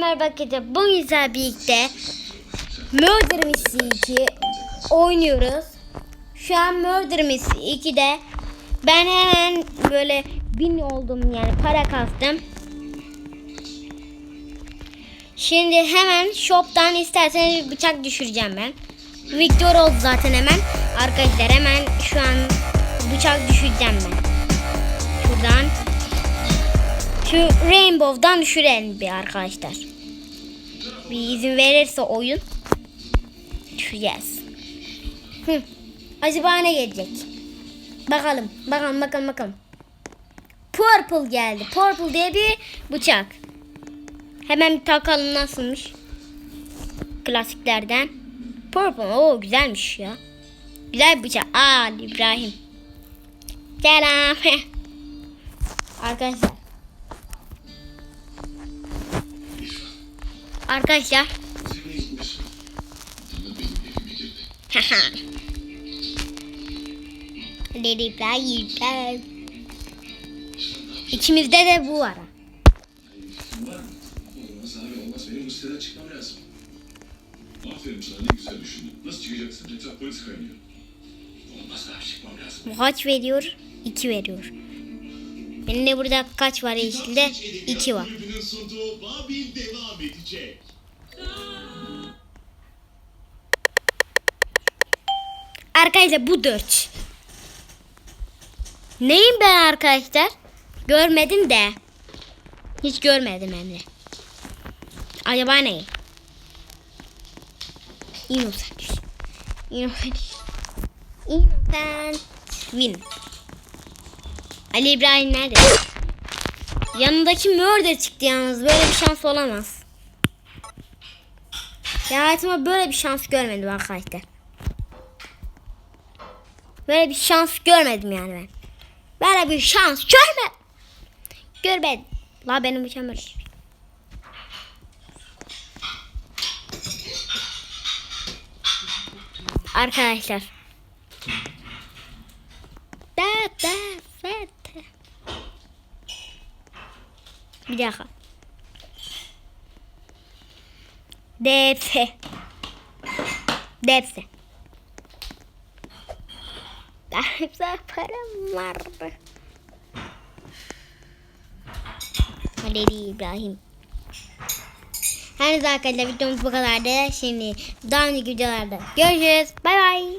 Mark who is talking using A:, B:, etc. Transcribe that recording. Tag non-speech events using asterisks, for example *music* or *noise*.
A: merhaba arkadaşlar. Bugün sizlerle birlikte Murder Mystery 2 oynuyoruz. Şu an Murder Mystery 2'de ben hemen böyle bin oldum yani para kastım. Şimdi hemen shop'tan isterseniz bıçak düşüreceğim ben. Victor oldu zaten hemen. Arkadaşlar hemen şu an bıçak düşüreceğim ben. Şuradan şu Rainbow'dan düşürelim bir arkadaşlar. Bir izin verirse oyun düşeceğiz. Hı. Acaba ne gelecek? Bakalım. Bakalım bakalım bakalım. Purple geldi. Purple diye bir bıçak. Hemen bir takalım nasılmış. Klasiklerden. Purple. Oo güzelmiş ya. Güzel bıçak. Aa İbrahim. Selam. *laughs* Arkadaşlar. Arkadaşlar. *laughs* Dedi İbrahim. İçimizde de bu var. Kaç veriyor? 2 veriyor. Benim de burada kaç var yeşilde? 2 var. Arkadaşlar bu 4. Neyim ben arkadaşlar? Görmedim de. Hiç görmedim hem de. Acaba ne? Innocent. Innocent. Innocent. Win. Ali İbrahim nerede? Yanındaki murder çıktı yalnız. Böyle bir şans olamaz. Ya hayatımda böyle bir şans görmedim arkadaşlar. Böyle bir şans görmedim yani ben. Böyle bir şans görmedim. Görmedim. La benim bıçağım böyle. Arkadaşlar. Da da da da. Bir dakika. Depse. Depse. Daha güzel param vardı. Hadi İbrahim. Her neyse arkadaşlar videomuz bu kadardı. Şimdi daha önceki videolarda görüşürüz. Bay bay.